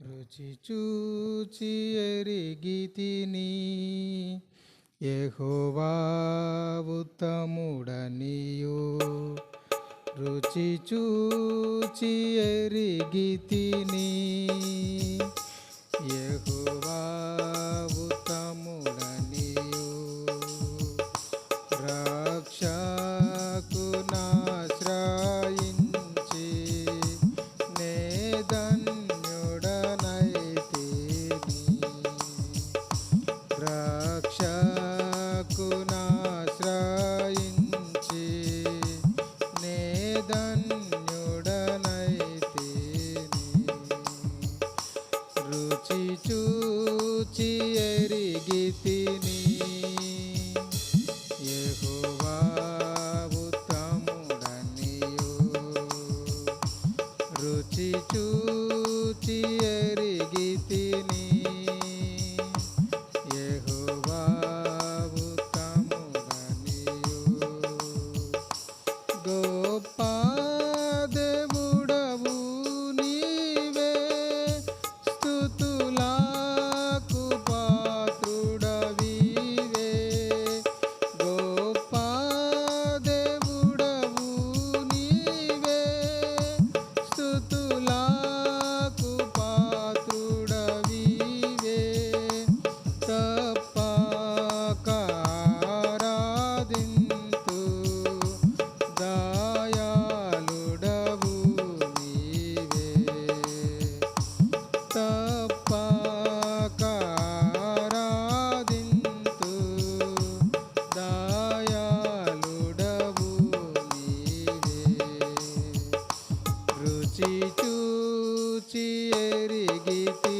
రుచి చూచి ఎరిగితిని యెహోవా ఉత్తముడనియు. రుచి చూచి ఎరిగితిని చూచి ఎరిగితి.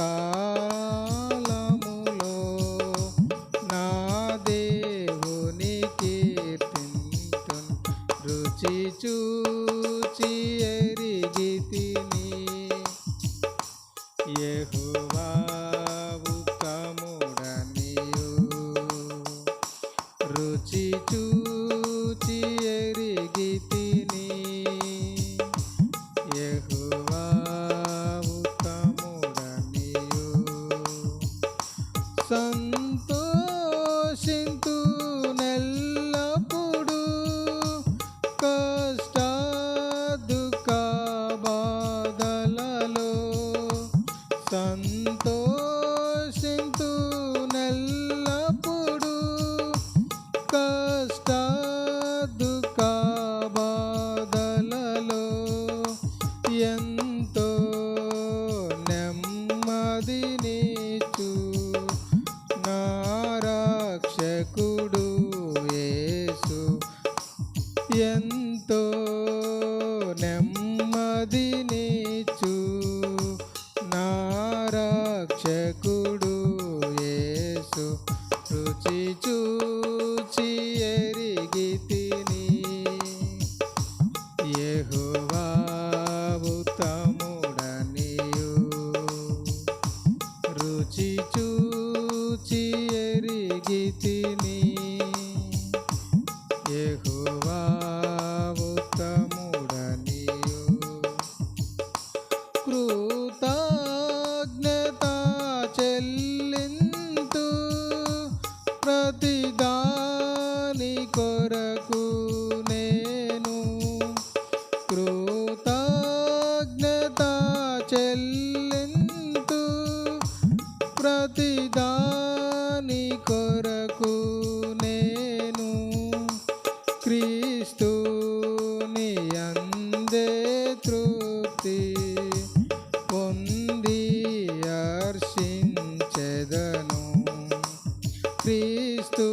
का కష్ట దుఃఖ బాధలలో ఎంతో నెమ్మదినిచు నారాక్షకుడు యేసు. ఎంతో నెమ్మ ये हो చెల్లెంతు ప్రతిదాని కొరకు నేను క్రీస్తుని అందే తృప్తి పొంది హర్షించెదను. క్రీస్తు